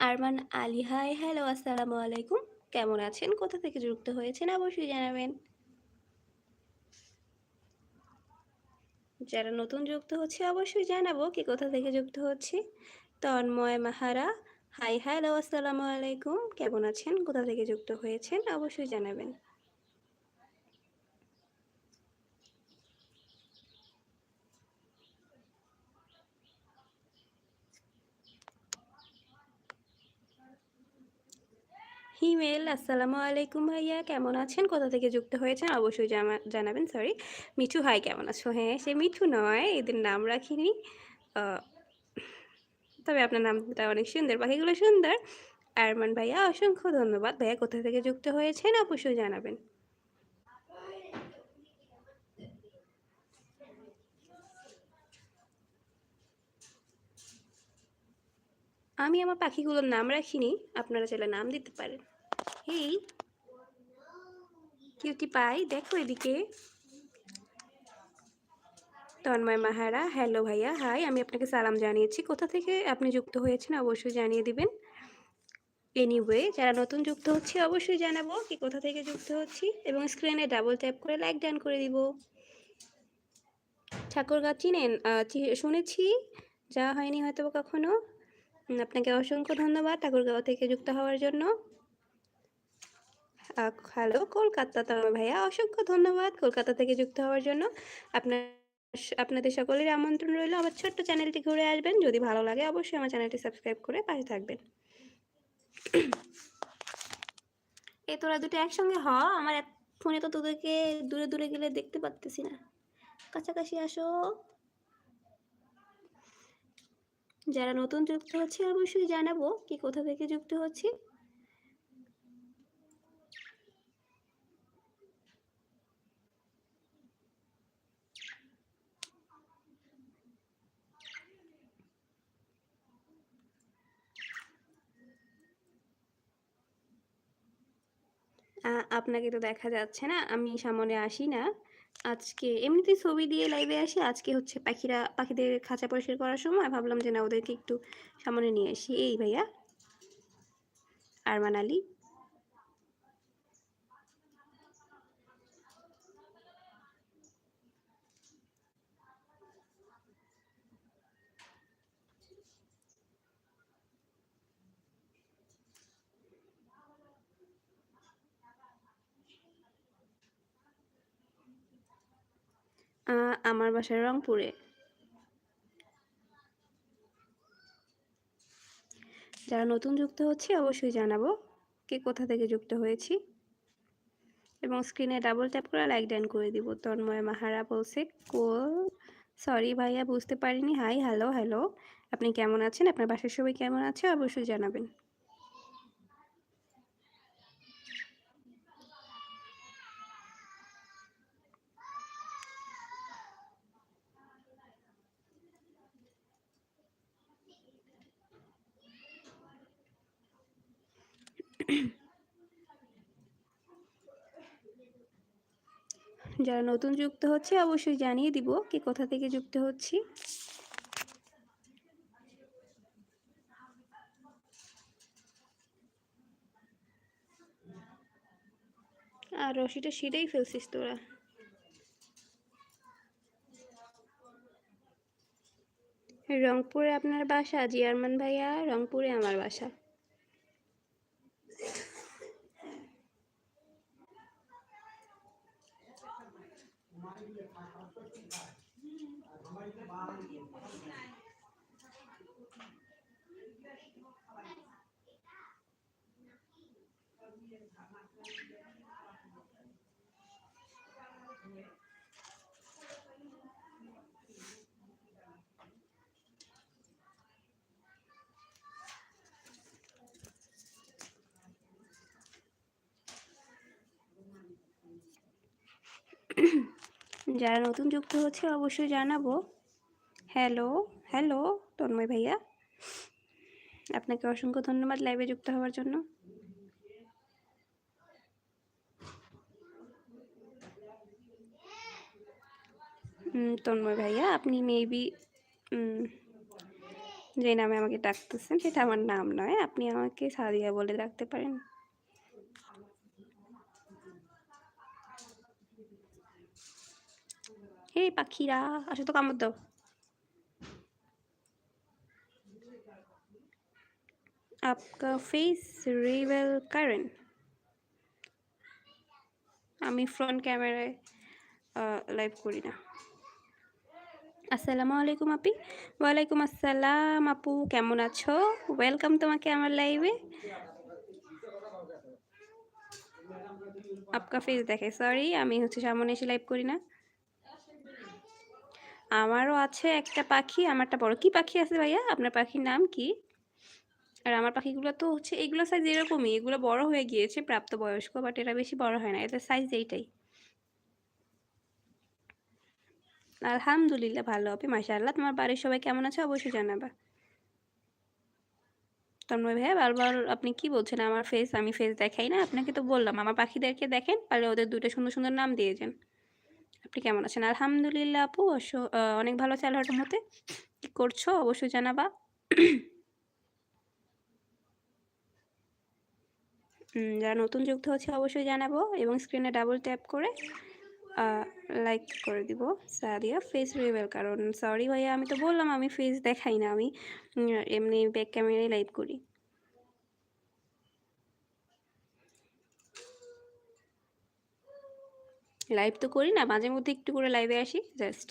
Arman Ali, high, hello, আসসালামু আলাইকুম। কেমন আছেন? কোথা থেকে যুক্ত হয়েছেন অবশ্যই জানাবেন। যারা নতুন যুক্ত হচ্ছে অবশ্যই জানাব কি কোথা থেকে যুক্ত হচ্ছে। তন্ময় মাহারা, হাই, হ্যালো, আসসালামু আলাইকুম। কেমন আছেন? কোথা থেকে যুক্ত হয়েছেন অবশ্যই জানাবেন। হিমেল আসসালামু আলাইকুম ভাইয়া, কেমন আছেন? কোথা থেকে যুক্ত হয়েছেন? অবশ্যই জানাবেন সরি মিঠু হাই কেমন আছো? হ্যাঁ সে মিঠু নয়, এদের নাম রাখিনি। তবে আপনার নামটা অনেক সুন্দর পাখিগুলো সুন্দর। আরমান ভাইয়া, অসংখ্য ধন্যবাদ। ভাইয়া, কোথা থেকে যুক্ত হয়েছেন? অবশ্যই জানাবেন। আমি আমার পাখিগুলোর নাম রাখিনি, আপনারা চাইলে নাম দিতে পারেন। এই কিউটি পাই, দেখো এদিকে। তন্ময় মাহারা, হ্যালো ভাইয়া, হাই, আমি আপনাকে সালাম জানিয়েছি। কোথা থেকে আপনি যুক্ত হয়েছেন অবশ্যই জানিয়ে দিবেন। এনিওয়ে, যারা নতুন যুক্ত হচ্ছে অবশ্যই জানাব কি কোথা থেকে যুক্ত হচ্ছি এবং স্ক্রিনে ডাবল ট্যাপ করে লাইক ডান করে দিব। ঠাকুরগাঁ চিনেন? শুনেছি, যাওয়া হয়নি হয়তো কখনো। আপনাকে অসংখ্য ধন্যবাদ ঠাকুরগাঁও থেকে যুক্ত হওয়ার জন্য। হ্যালো, কলকাতা তোমার ভাইয়া, অসংখ্য ধন্যবাদ কলকাতা থেকে যুক্ত হওয়ার জন্য। আপনার আপনাদের সকলের আমন্ত্রণ রইল। আমার ছোট্ট চ্যানেলটি ঘুরে আসবেন। যদি ভালো লাগে অবশ্যই আমার চ্যানেলটি সাবস্ক্রাইব করে পাশে থাকবেন। এ তোরা দুটো একসঙ্গে হ, আমার ফোনে তো তোদেরকে দূরে দূরে গেলে দেখতে পারতেছি না। কাছাকাছি আসো। যারা নতুন যুক্ত হচ্ছে, অবশ্যই জানাব কি কোথা থেকে যুক্ত হচ্ছি। আপনাকে তো দেখা যাচ্ছে না, আমি সামনে আসি না। আজকে এমনিতে ছবি দিয়ে লাইভে আসি। আজকে হচ্ছে পাখিরা, পাখিদের খাঁচা পরিষ্কার করার সময় ভাবলাম যে না, ওদেরকে একটু সামনে নিয়ে আসি। এই ভাইয়া। আরমান আলী। আমার বাসা রংপুরে। যারা নতুন যুক্ত হচ্ছে অবশ্যই জানাব কে কোথা থেকে যুক্ত হয়েছি। এবং স্ক্রিনে ডাবল ট্যাপ করে লাইক ডান করে দিব। তন্ময় মাহারা বলছে কোল সরি ভাইয়া, বুঝতে পারিনি। হাই হ্যালো হ্যালো আপনি কেমন আছেন? আপনার বাসার সবাই কেমন আছে? অবশ্যই জানাবেন। যারা নতুন যুক্ত হচ্ছে অবশ্যই জানিয়ে দিব কি কোথা থেকে যুক্ত হচ্ছি। আর রশিটা সেটাই ফেলছিস তোরা। রংপুরে আপনার বাসা, জিয়ারমান ভাইয়া, রংপুরে আমার বাসা। যারা নতুন যুক্ত হচ্ছে অবশ্যই জানাব। হ্যালো হ্যালো, তন্ময় ভাইয়া। আপনাকে অসংখ্য ধন্যবাদ লাইভে যুক্ত হওয়ার জন্য। তন্ময় ভাইয়া, আপনি মেবি যে নামে আমাকে ডাকতেছেন, সেটা আমার নাম নয়, আপনি আমাকে সাদিয়া বলে ডাকতে পারেন। হে পাখিরা, আসো তো কামড় দাও। আপকা ফেস রিভেল কারেন আমি ফ্রন্ট ক্যামেরায় লাইভ করি না। আসসালামু আলাইকুম আপি। ওয়ালাইকুম আসসালাম আপু, কেমন আছো? ওয়েলকাম তোমাকে আমার লাইভে আপকা ফেস দেখে সরি আমি হচ্ছে সামনে এসে লাইভ করি না। আমারও আছে একটা পাখি, আমারটা বড়। কি পাখি আছে ভাইয়া? আপনার পাখির নাম কি? আর আমার পাখিগুলো তো হচ্ছে এগুলো সাইজ এরকমই, এগুলো বড় হয়ে গিয়েছে প্রাপ্তবয়স্ক বাট এরা বেশি বড় হয় না, এদের সাইজ এইটাই। আলহামদুলিল্লাহ, ভালো হবে মাশাআল্লাহ, তোমার বাড়ির সবাই কেমন আছে অবশ্যই জানাবা। তন্ময় ভাইয়া, বারবার আপনি কি বলছেন? আমার ফেস আমি ফেস দেখাই না, আপনাকে তো বললাম, আমার পাখিদেরকে দেখেন, পারলে ওদের দুটো সুন্দর সুন্দর নাম দিয়ে যান। আপনি কেমন আছেন? আলহামদুলিল্লাহ, আপু অবশ্য অনেক ভালো আছে আল্লাহর মতে কী করছ? অবশ্যই জানাবা। যারা নতুন যুক্ত হচ্ছে অবশ্যই জানাব এবং স্ক্রিনে ডাবল ট্যাপ করে লাইক করে দিব। সাদিয়া ফেস রিভেল কারণ সরি ভাইয়া, আমি তো বললাম আমি ফেস দেখাই না, আমি এমনি ব্যাক ক্যামেরায় লাইভ করি। লাইভ তো করি না মাঝে মধ্যে একটু করে লাইভে আসি জাস্ট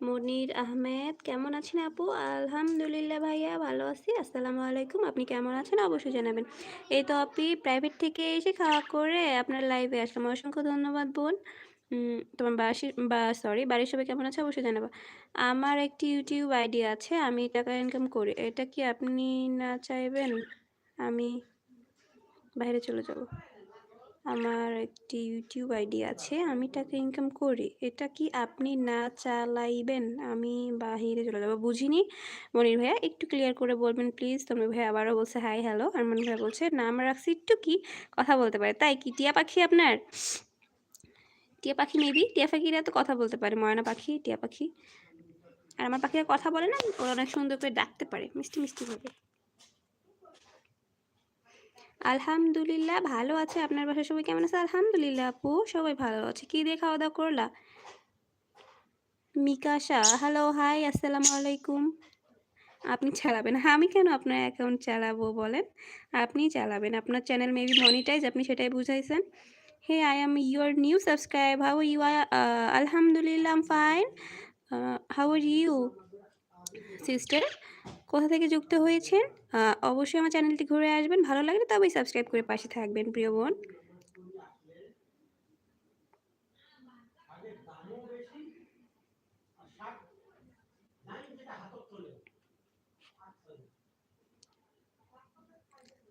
মনির আহমেদ, কেমন আছেন আপু? আলহামদুলিল্লাহ ভাইয়া, ভালো আছি। আসসালামু আলাইকুম। আপনি কেমন আছেন? অবশ্যই জানাবেন। এই তো আপনি প্রাইভেট থেকে এসে খাওয়া করে আপনার লাইভে আসলাম। অসংখ্য ধন্যবাদ, বোন। তোমার বাসির বা সরি বাড়ির সবাই কেমন আছে? অবশ্যই জানাব। আমার একটি ইউটিউব আইডি আছে। আমি টাকা ইনকাম করি। এটা কি আপনি না চাইবেন? আমি বাইরে চলে যাব। আমার একটি ইউটিউব আইডি আছে, আমি টাকা ইনকাম করি। এটা কি আপনি না চালাইবেন? আমি বাহিরে চলে যাব। বুঝিনি? মনির ভাইয়া, একটু ক্লিয়ার করে বলবেন প্লিজ তুমি ভাই আবারও বলছে হাই হ্যালো আর মনির ভাইয়া বলছে নাম রাখছি। একটু কি কথা বলতে পারে। তাই কি, টিয়া পাখি আপনার? টিয়া পাখি মেবি টিয়া পাখিরা তো কথা বলতে পারে, ময়না পাখি, টিয়া পাখি। আর আমার পাখিরা কথা বলে না, ওরা অনেক সুন্দর করে ডাকতে পারে। মিষ্টি মিষ্টি মিষ্টিভাবে আলহামদুলিল্লাহ, ভালো আছে। আপনার বাসায় সবাই কেমন আছে? আলহামদুলিল্লাহ আপু, সবাই ভালো আছে। কি দিয়ে খাওয়া দাওয়া করলা মিকাশা হ্যালো হাই আসসালামু আলাইকুম। আপনি চালাবেন। হ্যাঁ আমি কেন আপনার অ্যাকাউন্ট চালাবো বলেন? আপনি চালাবেন। আপনার চ্যানেল মেবি মনিটাইজ আপনি সেটাই বুঝাইছেন। Hey I am your new subscribe how you are আলহামদুলিল্লাহ fine how are you sister কোথা থেকে যুক্ত হয়েছেন অবশ্যই আমার চ্যানেলটি ঘুরে আসবেন ভালো লাগলে তবেই সাবস্ক্রাইব করে পাশে থাকবেন প্রিয় বোন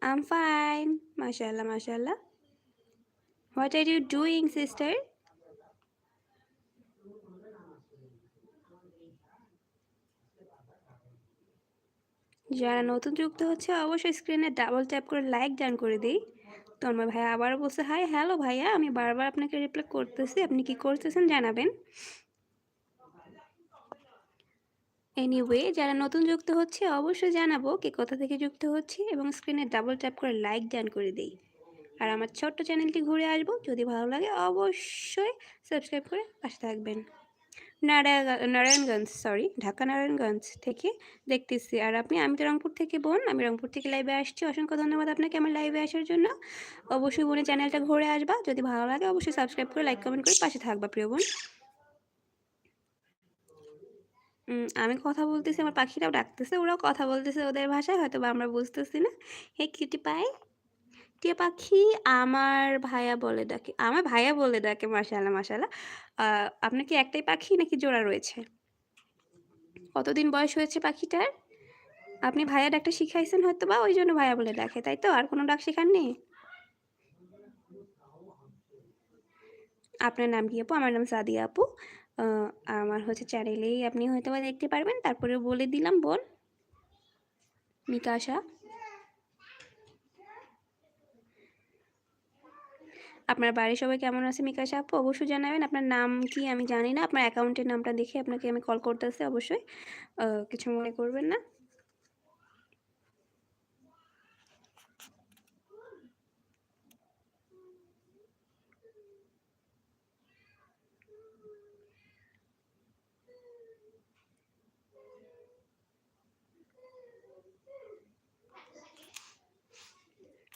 I'm fine. MashaAllah, MashaAllah. What are you doing, sister? যারা নতুন যুক্ত হচ্ছে, অবশ্যই স্ক্রিনে ডাবল ট্যাপ করে লাইক ডান করে দিই। তো আমার ভাইয়া আবারও বলছে হাই হ্যালো ভাইয়া, আমি বারবার আপনাকে রিপ্লাই করতেছি, আপনি কি করতেছেন জানাবেন? এনিওয়ে যারা নতুন যুক্ত হচ্ছে, অবশ্যই জানাব কে কোথা থেকে যুক্ত হচ্ছে এবং স্ক্রিনে ডাবল ট্যাপ করে লাইক ডান করে দিই। আর আমার ছোট্ট চ্যানেলটি ঘুরে আসব, যদি ভালো লাগে অবশ্যই সাবস্ক্রাইব করে পাশে থাকবেন। নারায়ণগঞ্জ সরি ঢাকা নারায়ণগঞ্জ থেকে দেখতেছি। আর আপনি, আমি তো রংপুর থেকে বোন, আমি রংপুর থেকে লাইভে আসছি। অসংখ্য ধন্যবাদ আপনাকে আমার লাইভে আসার জন্য। অবশ্যই বোনের চ্যানেলটা ঘুরে আসবা। যদি ভালো লাগে, অবশ্যই সাবস্ক্রাইব করে লাইক কমেন্ট করে পাশে থাকবা, প্রিয় বোন। আমি কথা বলতেছি, আমার পাখিরাও ডাকতেছে, ওরাও কথা বলতেছে ওদের ভাষায় হয়তো বা আমরা বুঝতেছি না। হে কিটি পাই টিয়া পাখি আমার ভাইয়া বলে ডাকে, আমার ভাইয়া বলে ডাকে মাসাল্লাহ মাসাল্লাহ আপনার কি একটাই পাখি নাকি জোড়া রয়েছে? কতদিন বয়স হয়েছে পাখিটার? আপনি ভাইয়া ডাকটা শিখাইছেন হয়তো বা ওই জন্য ভাইয়া বলে ডাকে, তাই তো? আর কোনো ডাক শেখাননি? আপনার নাম কি আপু? আমার নাম সাদিয়া আপু। আমার হচ্ছে চ্যানেলেই আপনি হয়তো বা দেখতে পারবেন তারপরে বলে দিলাম বোন। মিকাশা আপনার বাড়ির সবাই কেমন আছে, মিকাশ আপু? অবশ্যই জানাবেন। আপনার নাম কি আমি জানি না। আপনার অ্যাকাউন্টের নামটা দেখে আপনাকে আমি কল করতেছি অবশ্যই। কিছু মনে করবেন না।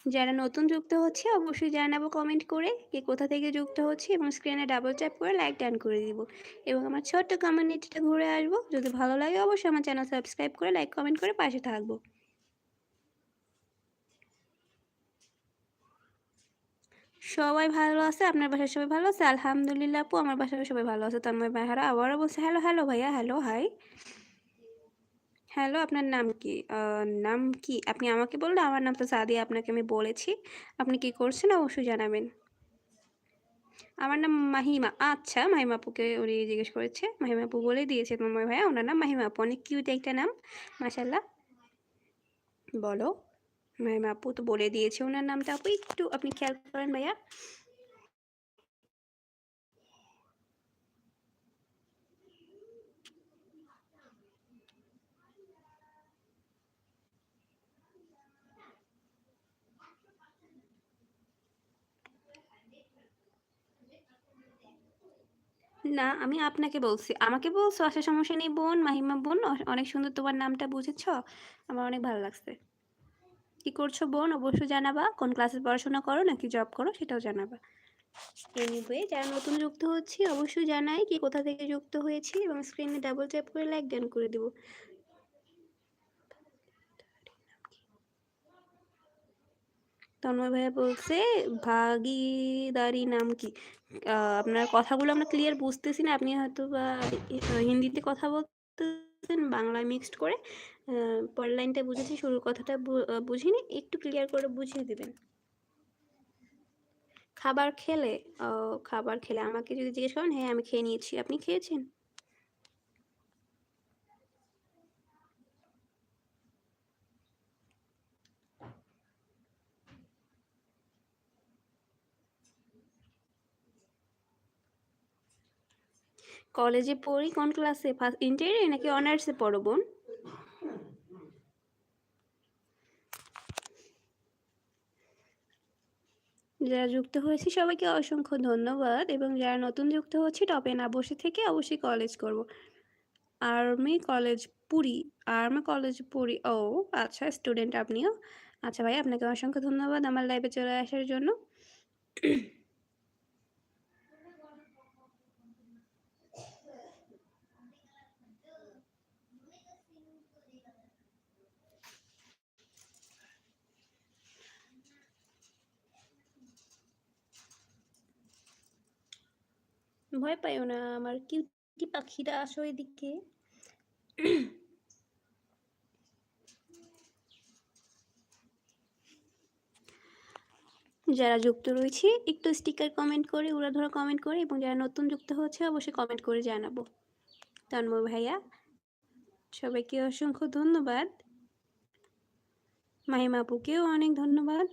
যারা নতুন যুক্ত হচ্ছে, অবশ্যই জানাব কমেন্ট করে কে কোথা থেকে যুক্ত হচ্ছে এবং স্ক্রিনে ডাবল ট্যাপ করে লাইক ডান করে দিব। এবং আমার ছোট্ট কমিউনিটিটা ঘুরে আসব। যদি ভালো লাগে অবশ্যই আমার চ্যানেল সাবস্ক্রাইব করে লাইক কমেন্ট করে পাশে থাকব। সবাই ভালো আছে? আপনার বাসার সবাই ভালো আছে? আলহামদুলিল্লাহ আপু, আমার বাসার সবাই ভালো আছে। তন্ময় ভাইহারা আবারও বলছে হ্যালো হ্যালো ভাইয়া হ্যালো হাই হ্যালো, আপনার নাম কি? নাম কি? আপনি আমাকে বললে আমার নাম তো সাদিয়া, আপনাকে আমি বলেছি। আপনি কি করছেন? অবশ্যই জানাবেন। আমার নাম মাহিমা। আচ্ছা মাহিমা আপুকে উনি জিজ্ঞেস করেছে। মাহিমা আপু বলে দিয়েছে তোমার ভাইয়া, ওনার নাম মাহিমা আপু অনেক কিউট একটা নাম মাসাল্লাহ বলো। মাহিমা আপু তো বলে দিয়েছে ওনার নামটা। আপু, একটু আপনি খেয়াল করেন ভাইয়া। না, আমি আপনাকে বলছি। আমাকে বলছো আসা সমস্যা নেই, বোন, মাহিমা বোন অনেক সুন্দর তোমার নামটা বুঝেছ? আমার অনেক ভালো লাগছে। কি করছ বোন? অবশ্যই জানাবা। কোন ক্লাসে পড়াশোনা করো নাকি জব করো সেটাও জানাবা। এনিওয়ে যারা নতুন যুক্ত হচ্ছি, অবশ্যই জানাই কি কোথা থেকে যুক্ত হয়েছি এবং স্ক্রিনে ডাবল ট্যাপ করে লাইক ডান করে দেবো। তন্ময় ভাইয়া বলছে ভাগিদারি নাম কি? আপনার কথাগুলো আমরা ক্লিয়ার বুঝতেছি না। আপনি হয়তো বা হিন্দিতে কথা বলতেছেন, বাংলায় মিক্সড করে। পরের লাইনটা বুঝেছি, শুরুর কথাটা বুঝিনি, একটু ক্লিয়ার করে বুঝিয়ে দেবেন। খাবার খেলে খাবার খেলে আমাকে যদি জিজ্ঞেস করেন হ্যাঁ আমি খেয়ে নিয়েছি। আপনি খেয়েছেন? কলেজে পড়ি, কোন ক্লাসে? ফার্স্ট, ইন্টারে নাকি অনার্সে পড়ো বোন? যারা যুক্ত হয়েছে সবাইকে অসংখ্য ধন্যবাদ এবং যারা নতুন যুক্ত হচ্ছে টপে না বসে থেকে অবশ্যই কলেজ করব। Army college Puri army college Puri. ও আচ্ছা স্টুডেন্ট আপনিও? আচ্ছা ভাই, আপনাকে অসংখ্য ধন্যবাদ আমার লাইভে চলে আসার জন্য। ভয় পাইও না। আমার কিউটি পাখিরা আসো এদিকে। যারা যুক্ত রয়েছে, একটু স্টিকার কমেন্ট করে ওরা ধরো কমেন্ট করে, এবং যারা নতুন যুক্ত হচ্ছে, অবশ্যই কমেন্ট করে জানাব। তন্ময় ভাইয়া, সবাইকে অসংখ্য ধন্যবাদ। মাহিমা আপুকেও অনেক ধন্যবাদ।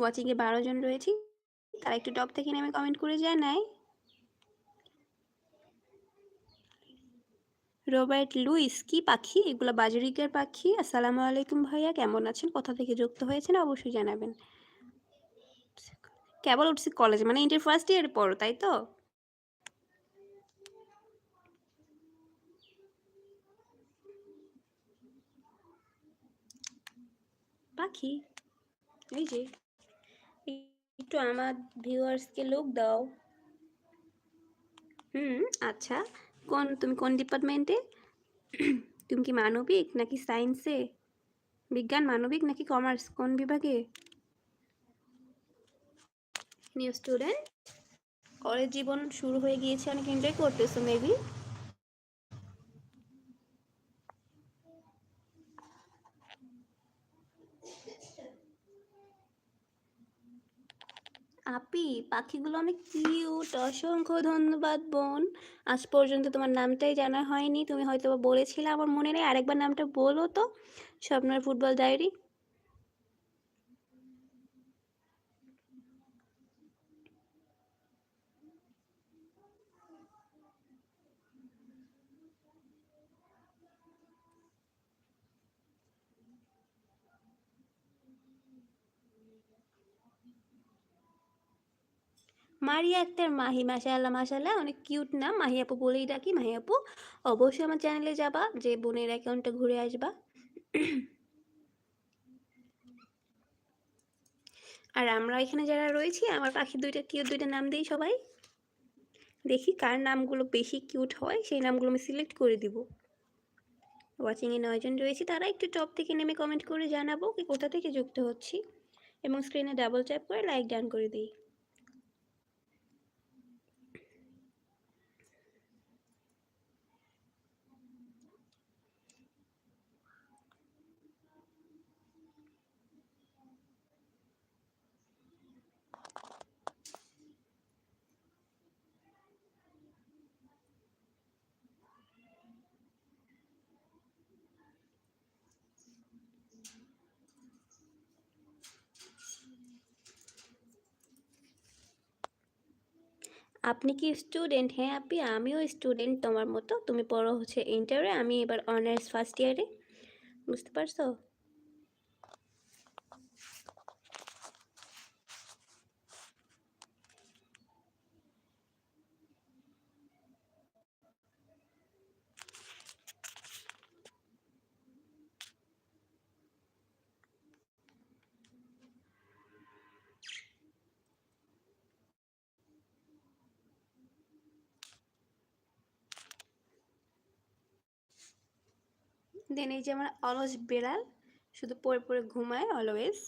ওয়াচিংয়ে বারো জন রয়েছি। তারা একটু টপ থেকে নেমে কমেন্ট করে জানাই রবার্ট লুইস, কি পাখি? এগুলো বাজরিকের পাখি। আসসালামু আলাইকুম ভাইয়া, কেমন আছেন? কোথা থেকে যুক্ত হয়েছেন? অবশ্যই জানাবেন। কেবল উঠছি কলেজ মানে ইন্টার ফার্স্ট ইয়ার পড়ো, তাই তো? পাখি, এই যে। একটু আমার ভিউয়ার্সকে লোক দাও। হুম আচ্ছা। কোন, তুমি কোন ডিপার্টমেন্টে তুমি কি মানবিক নাকি সায়েন্সে বিজ্ঞান, মানবিক নাকি কমার্স কোন বিভাগে? নিউ স্টুডেন্ট কলেজ জীবন শুরু হয়ে গিয়েছে, অনেক এনজয় করতেছো মেবি আপি পাখিগুলো অনেক কিউট অসংখ্য ধন্যবাদ, বোন। আজ পর্যন্ত তোমার নামটাই জানা হয়নি। তুমি হয়তো বলেছিলে আমার মনে নেই, আরেকবার নামটা বলো তো। স্বপ্নের ফুটবল ডায়েরি। মারিয়া আক্তার, মাহি মাশাআল্লাহ মাশাআল্লাহ। অনেক কিউট নাম। মাহি আপু বলেই ডাকি, মাহি আপু। অবশ্যই আমার চ্যানেলে যাবা, যে বোনের অ্যাকাউন্টটা ঘুরে আসবা। আর আমরা এখানে যারা রয়েছি, আমার পাখি দুইটা কিউট দুইটা নাম দিই সবাই। দেখি কার নামগুলো বেশি কিউট হয়, সেই নামগুলো আমি সিলেক্ট করে দিব। ওয়াচিংয়ে নয়জন রয়েছে, তারা একটু টপ থেকে নেমে কমেন্ট করে জানাব, কি কোথা থেকে যুক্ত হচ্ছি। এবং স্ক্রিনে ডাবল ট্যাপ করে লাইক ডান করে দিই। আপনি কি স্টুডেন্ট হ্যাঁ আপনি, আমিও স্টুডেন্ট তোমার মতো। তুমি পড়ো হচ্ছে ইন্টারে আমি এবার অনার্স ফার্স্ট ইয়ারে বুঝতে পারছ? দেন এই যে আমার অলস বেড়াল, শুধু পরে পরে ঘুমায় অলওয়েজ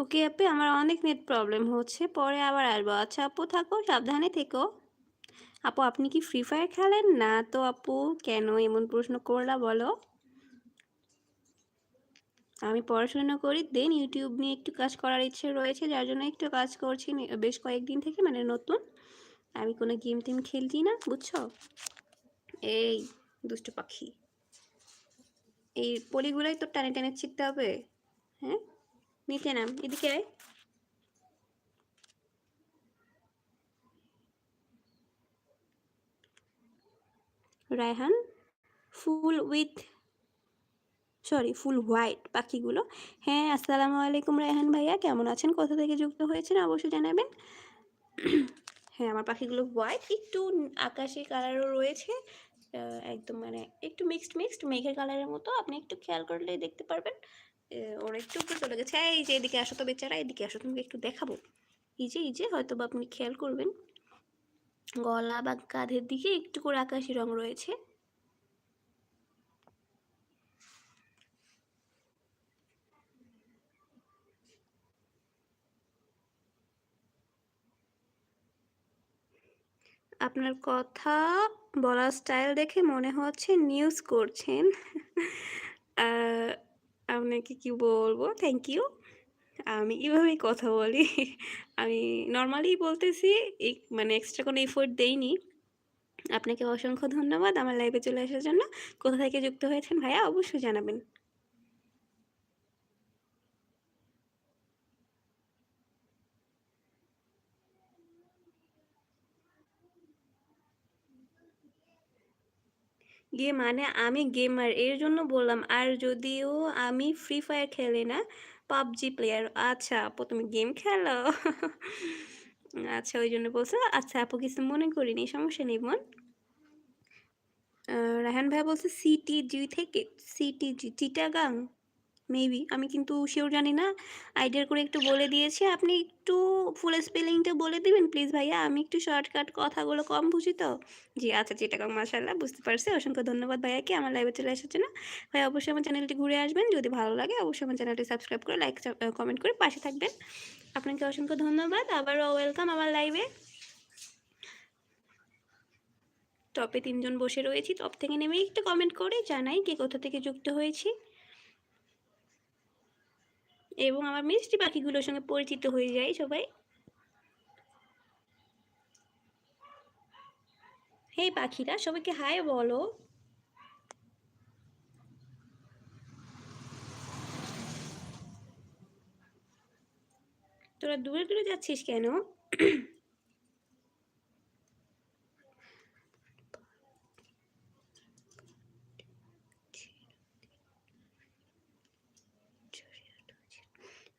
ওকে আপু, আমার অনেক নেট প্রবলেম হচ্ছে, পরে আবার আসব। আচ্ছা আপু, থাকো, সাবধানে থেকো। আপু, আপনি কি ফ্রি ফায়ার খেলেন? না তো আপু, কেন এমন প্রশ্ন করলা বলো। আমি পড়াশোনা করি দেন ইউটিউব নিয়ে একটু কাজ করার ইচ্ছে রয়েছে, যার জন্য একটু কাজ করছি। বেশ কয়েকদিন থেকে মানে নতুন। আমি কোনো গেম টেম খেলছি না, বুঝছ? এই দুষ্ট পাখি। এই পলিগুলোই তো টানে টানে ছিটতে হবে। হ্যাঁ? নিচে নাম, এদিকে আয়। Raihan, full with, sorry, full white পাখিগুলো। হ্যাঁ আসসালামু আলাইকুম রায়হান ভাইয়া, কেমন আছেন? কোথা থেকে যুক্ত হয়েছেন অবশ্যই জানাবেন। হ্যাঁ আমার পাখিগুলো হোয়াইট, একটু আকাশি কালারও রয়েছে। একদম মানে একটু মিক্সড মিক্সড, মেঘের কালারের মতো। আপনি একটু খেয়াল করলে দেখতে পারবেন। ওরা একটু উপরে চলে গেছে। এই যে এদিকে আসো তো বেচারা, এদিকে আসো, তোমাকে একটু দেখাবো। এই যে এই যে হয়তো বা আপনি খেয়াল করবেন। গলা বা কাঁধের দিকে একটু করে আকাশি রং রয়েছে। আপনার কথা বলার স্টাইল দেখে মনে হচ্ছে নিউজ করছেন। আপনাকে কি বলব? থ্যাংক ইউ আমি এভাবেই কথা বলি। আমি নর্মালি বলতেছি মানে এক্সট্রা কোনো এফোর্ট দেইনি। আপনাকে অসংখ্য ধন্যবাদ আমার লাইভে চলে আসার জন্য। কোথা থেকে যুক্ত হয়েছেন ভাইয়া অবশ্যই জানাবেন। গেম মানে আমি গেমার এর জন্য বললাম, আর যদিও আমি ফ্রি ফায়ার খেলি না পাবজি প্লেয়ার আচ্ছা আপু তুমি গেম খেলো? আচ্ছা ওই জন্য বলছো? আচ্ছা আপু কিছু মনে করিনি, সমস্যা নেই বোন। রাহান ভাই বলছে সিটি জি থেকে সিটি জি চিটাগাং মেবি আমি কিন্তু শিওর জানি না। আইডিয়ার করে একটু বলে দিয়েছি। আপনি একটু ফুল স্পেলিংটা বলে দিবেন প্লিজ ভাইয়া। আমি একটু শর্টকাট কথাগুলো কম বুঝি তো। জি আচ্ছা চিটাগাং মাসাল্লাহ বুঝতে পারছি। অসংখ্য ধন্যবাদ ভাইয়াকে আমার লাইভে চলে আসার জন্য। ভাই অবশ্যই আমার চ্যানেলটি ঘুরে আসবেন। যদি ভালো লাগে, অবশ্যই আমার চ্যানেলটি সাবস্ক্রাইব করে লাইক কমেন্ট করে পাশে থাকবেন। আপনাকে অসংখ্য ধন্যবাদ। আবারও ওয়েলকাম আমার লাইভে টপে তিনজন বসে রয়েছি। টপ থেকে নেমে একটু কমেন্ট করে জানাই কে কোথা থেকে যুক্ত হয়েছি। এবং আমার মিষ্টি পাখিগুলোর সঙ্গে পরিচিত হয়ে যায় সবাই। হে পাখিরা, সবাইকে হাই বলো। তোরা দূরে দূরে যাচ্ছিস কেন?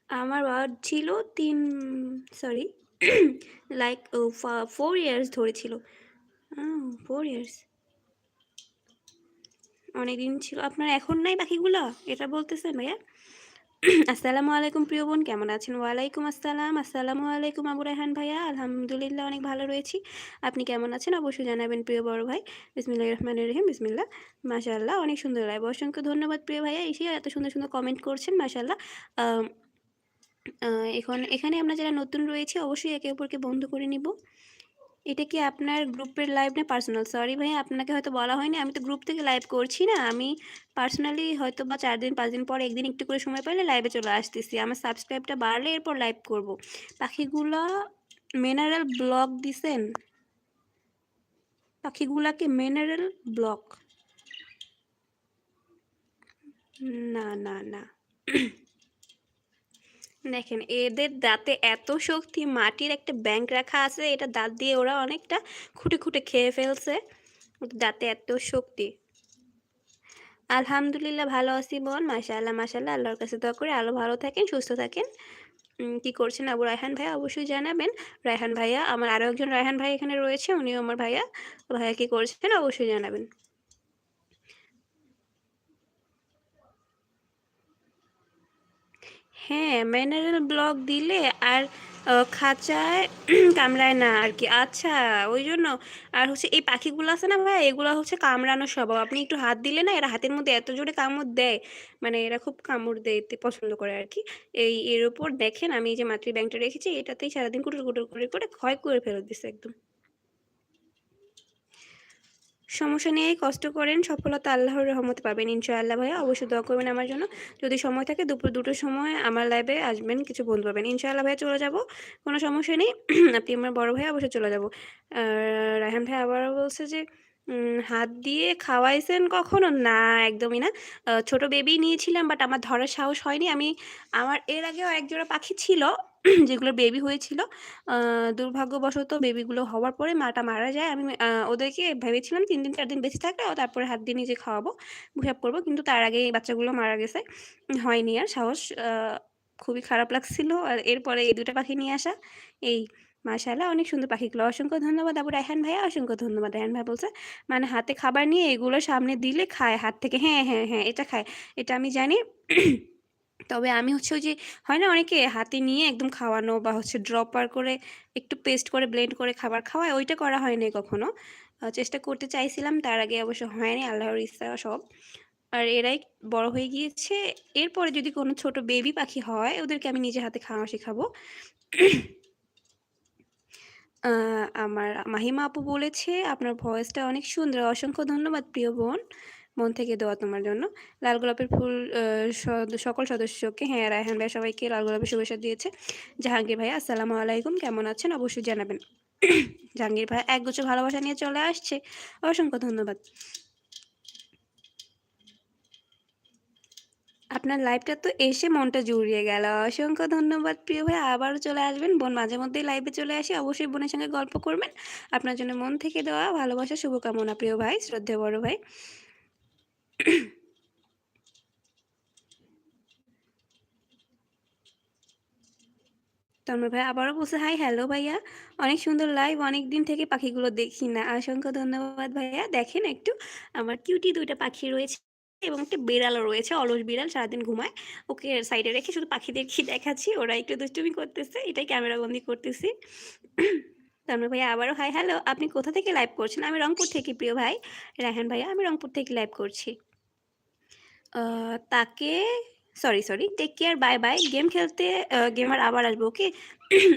আমার ওয়ার্ড ছিল তিন সরি লাইক ফোর ইয়ার্স ধরেছিল। ফোর ইয়ার্স অনেকদিন ছিল। আপনার এখন নাই বাকিগুলো? এটা বলতেছেন ভাইয়া? আসসালামু আলাইকুম প্রিয় বোন, কেমন আছেন? ওয়ালাইকুম আসসালাম। আসসালামু আলাইকুম আবু রায়হান ভাইয়া। আলহামদুলিল্লাহ, অনেক ভালো রয়েছি। আপনি কেমন আছেন? অবশ্যই জানাবেন প্রিয় বড় ভাই। বিসমিল্লা রহমান রহিম বিসমিল্লা মাশাআল্লাহ, অনেক সুন্দর লাইভ অসংখ্য ধন্যবাদ প্রিয় ভাইয়া। এসে এত সুন্দর সুন্দর কমেন্ট করছেন, মাশাআল্লাহ। এখন এখানে আমরা যারা নতুন রয়েছে, অবশ্যই একে অপরকে বন্ধ করে নিব। এটা কি আপনার গ্রুপের লাইভ না পার্সোনাল? সরি ভাই, আপনাকে হয়তো বলা হয়নি, আমি তো গ্রুপ থেকে লাইভ করছি না। আমি পার্সোনালি হয়তো বা চার দিন, পাঁচ দিন পর একদিন একটু করে সময় পাইলে লাইভে চলে আসতেছি। আমার সাবস্ক্রাইবটা বাড়লে এরপর লাইভ করব। পাখিগুলো মিনারেল ব্লক দিছেন? পাখিগুলাকে মিনারেল ব্লক না না না। দেখেন, এদের দাঁতে এত শক্তি, মাটির একটা ব্যাংক রাখা আছে, এটা দাঁত দিয়ে ওরা অনেকটা খুঁটে খুঁটে খেয়ে ফেলছে। দাঁতে এত শক্তি। আলহামদুলিল্লাহ ভালো আছি বোন মাশাল্লাহ মাশাল্লাহ আল্লাহর কাছে দোয়া করে আলো ভালো থাকেন, সুস্থ থাকেন। কি করছেন আবু রায়হান ভাইয়া? অবশ্যই জানাবেন। রায়হান ভাইয়া, আমার আরও একজন রায়হান ভাই এখানে রয়েছে, উনিও আমার ভাইয়া। ভাইয়া কি করছেন? অবশ্যই জানাবেন। হ্যাঁ মিনারেল ব্লক দিলে আর খাঁচায় কামড়ায় না আর কি আচ্ছা ওই জন্য আর হচ্ছে এই পাখিগুলো আছে না ভাই, এগুলো হচ্ছে কামড়ানো স্বভাব। আপনি একটু হাত দিলে না, এরা হাতের মধ্যে এত জোরে কামড় দেয় মানে এরা খুব কামড় দিতে পছন্দ করে আর কি এই, এর উপর দেখেন, আমি এই যে মাতৃ ব্যাংকটা রেখেছি, এটাতেই সারাদিন কুটুর কুটুর করে করে ক্ষয় করে ফেরত দিচ্ছে একদম। সমস্যা নিয়ে কষ্ট করেন, সফলতা আল্লাহর রহমতে পাবেন ইনশাআল্লাহ ভাইয়া। অবশ্যই দোয়া করবেন আমার জন্য। যদি সময় থাকে দুপুর দুটোর সময় আমার লাইভে আসবেন, কিছু বন্ধু পাবেন ইনশাআল্লাহ ভাইয়া চলে যাব। কোনো সমস্যা নেই। আপনি আমার বড় ভাই অবশ্যই চলে যাব। রায়হান ভাই আবারও বলছে যে হাত দিয়ে খাওয়াইছেন কখনো? না, একদমই না। ছোট বেবি নিয়েছিলাম বাট আমার ধরার সাহস হয়নি। আমি, আমার, এর আগেও একজোড়া পাখি ছিল। যেগুলো বেবি হয়েছিল দুর্ভাগ্যবশত বেবিগুলো হওয়ার পরে মাটা মারা যায়। আমি ওদেরকে ভেবেছিলাম তিন দিন, চার দিন বেঁচে থাকলে তারপরে হাত দিয়ে নিজে খাওয়াবো হিসাব করব। কিন্তু তার আগে এই বাচ্চাগুলো মারা গেছে। হয়নি আর সাহস খুবই খারাপ লাগছিল। আর এরপরে এই দুটো পাখি নিয়ে আসা, এই মাশাল্লাহ অনেক সুন্দর পাখিগুলো। অসংখ্য ধন্যবাদ আবু রায়হান ভাইয়া, অসংখ্য ধন্যবাদ রায়হান ভাই বলছে মানে হাতে খাবার নিয়ে এগুলো সামনে দিলে খায়, হাত থেকে হ্যাঁ হ্যাঁ হ্যাঁ এটা খায়। এটা আমি জানি তবে আমি হচ্ছে ওই যে, হয় না অনেকে হাতে নিয়ে একদম খাওয়ানো বা হচ্ছে ড্রপার করে একটু পেস্ট করে ব্লেন্ড করে খাবার খাওয়ায়, ওইটা করা হয়নি কখনো। চেষ্টা করতে চাইছিলাম, তার আগে অবশ্য হয়নি, আল্লাহর ইচ্ছা সব। আর এরাই বড় হয়ে গিয়েছে। এরপরে যদি কোনো ছোট বেবি পাখি হয়, ওদেরকে আমি নিজে হাতে খাওয়া শেখাবো। আমার মাহিমা আপু বলেছে, আপনার ভয়েসটা অনেক সুন্দর। অসংখ্য ধন্যবাদ, প্রিয় বোন। মন থেকে দেওয়া তোমার জন্য। লাল গোলাপের ফুল সকল সদস্যকে হ্যাঁ রায়হান ভাই সবাইকে লাল গোলাপের শুভেচ্ছা দিয়েছে। জাহাঙ্গীর ভাই আসসালামু আলাইকুম, কেমন আছেন? অবশ্যই জানাবেন। জাহাঙ্গীর ভাই এক গুচ্ছ ভালোবাসা নিয়ে চলে আসছে। অসংখ্য ধন্যবাদ। আপনার লাইভটা তো এসে মনটা জুড়িয়ে গেল। অসংখ্য ধন্যবাদ, প্রিয় ভাই আবারও চলে আসবেন। বোন মাঝে মধ্যেই লাইভে চলে আসি। অবশ্যই বোনের সঙ্গে গল্প করবেন। আপনার জন্য মন থেকে দেওয়া ভালোবাসা, শুভকামনা, প্রিয় ভাই শ্রদ্ধে বড় ভাই। তন্ময় ভাই আবারও বলছে, হাই, হ্যালো ভাইয়া। অনেক সুন্দর লাইভ অনেক দিন থেকে পাখিগুলো দেখি না। অসংখ্য ধন্যবাদ ভাইয়া। দেখেন একটু, আমার কিউটি দুইটা পাখি রয়েছে এবং একটা বিড়ালও রয়েছে, অলস বিড়াল, সারাদিন ঘুমায়। ওকে সাইডে রেখে শুধু পাখিদের কি দেখাচ্ছি, ওরা একটু দুষ্টুমি করতেছে, এটাই ক্যামেরাবন্দি করতেছি। তন্ময় ভাইয়া আবারও হাই হ্যালো আপনি কোথা থেকে লাইভ করছেন? আমি রংপুর থেকে, প্রিয় ভাই। রায়হান ভাইয়া, আমি রংপুর থেকে লাইভ করছি। তাকে sorry sorry take care bye bye game খেলতে গেমার আবার আসব ওকে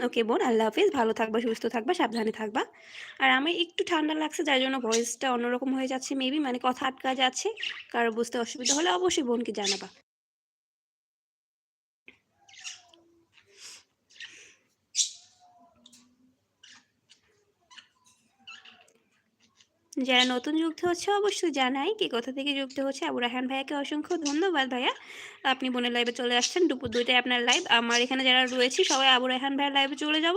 ওকে বোন, আল্লাহ হাফিজ। ভালো থাকবা, সুস্থ থাকবা, সাবধানে থাকবা। আর আমি একটু ঠান্ডা লাগছে, যার জন্য ভয়েসটা অন্যরকম হয়ে যাচ্ছে মেবি মানে কথা আটকা যাচ্ছে। কারও বুঝতে অসুবিধা হলে অবশ্যই বোনকে জানাবা। যারা নতুন যুক্ত হচ্ছে অবশ্যই জানাই কে কোথা থেকে যুক্ত হচ্ছে। আবু রাহান ভাইয়াকে অসংখ্য ধন্যবাদ ভাইয়া। আপনি বোনের লাইভে চলে আসছেন। দুপুর দুইটায় আপনার লাইভ আমার এখানে যারা রয়েছি সবাই আবু রাহান ভাইয়ের লাইভে চলে যাব।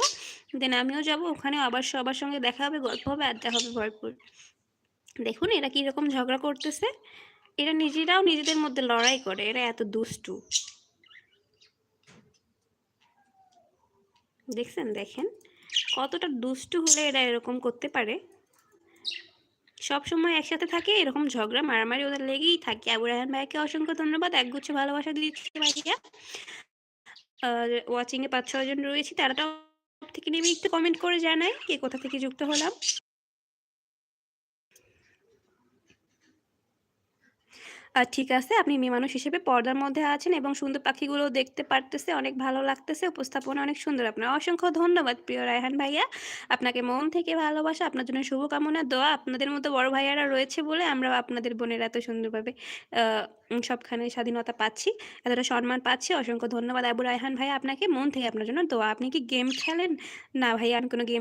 দেন আমিও যাব। ওখানে আবার সবার সঙ্গে দেখা হবে, গল্প হবে, আড্ডা হবে ভরপুর। দেখুন, এরা কীরকম ঝগড়া করতেছে। এরা নিজেরাও নিজেদের মধ্যে লড়াই করে। এরা এত দুষ্টু। দেখছেন, দেখেন। কতটা দুষ্টু হলে এরা এরকম করতে পারে। সব সময় একসাথে থাকে, এরকম ঝগড়া, মারামারি ওদের লেগেই থাকে। আবু রাহান ভাইকে অসংখ্য ধন্যবাদ। একগুচ্ছ ভালোবাসা দিচ্ছে ভাইয়া। ওয়াচিংয়ে পাঁচ ছজন রয়েছি, তারা তো থেকে নেমে একটু কমেন্ট করে জানাই, কে কোথা থেকে যুক্ত হলাম। ঠিক আছে। আপনি মেয়ে মানুষ হিসেবে পর্দার মধ্যে আছেন এবং সুন্দর পাখিগুলো দেখতে পারতেছে, অনেক ভালো লাগতেছে, উপস্থাপনা অনেক সুন্দর। আপনার অসংখ্য ধন্যবাদ প্রিয় রায়হান ভাইয়া। আপনাকে মন থেকে ভালোবাসা, আপনার জন্য শুভকামনা, দোয়া আপনাদের মতো বড় ভাইয়ারা রয়েছে বলে আমরা আপনাদের বোনের এত সুন্দরভাবে সবখানে স্বাধীনতা পাচ্ছি, এতটা সম্মান পাচ্ছি। অসংখ্য ধন্যবাদ আবু রায়হান ভাইয়া আপনাকে। মন থেকে আপনার জন্য দোয়া। আপনি কি গেম খেলেন? না ভাইয়া, আমি কোনো গেম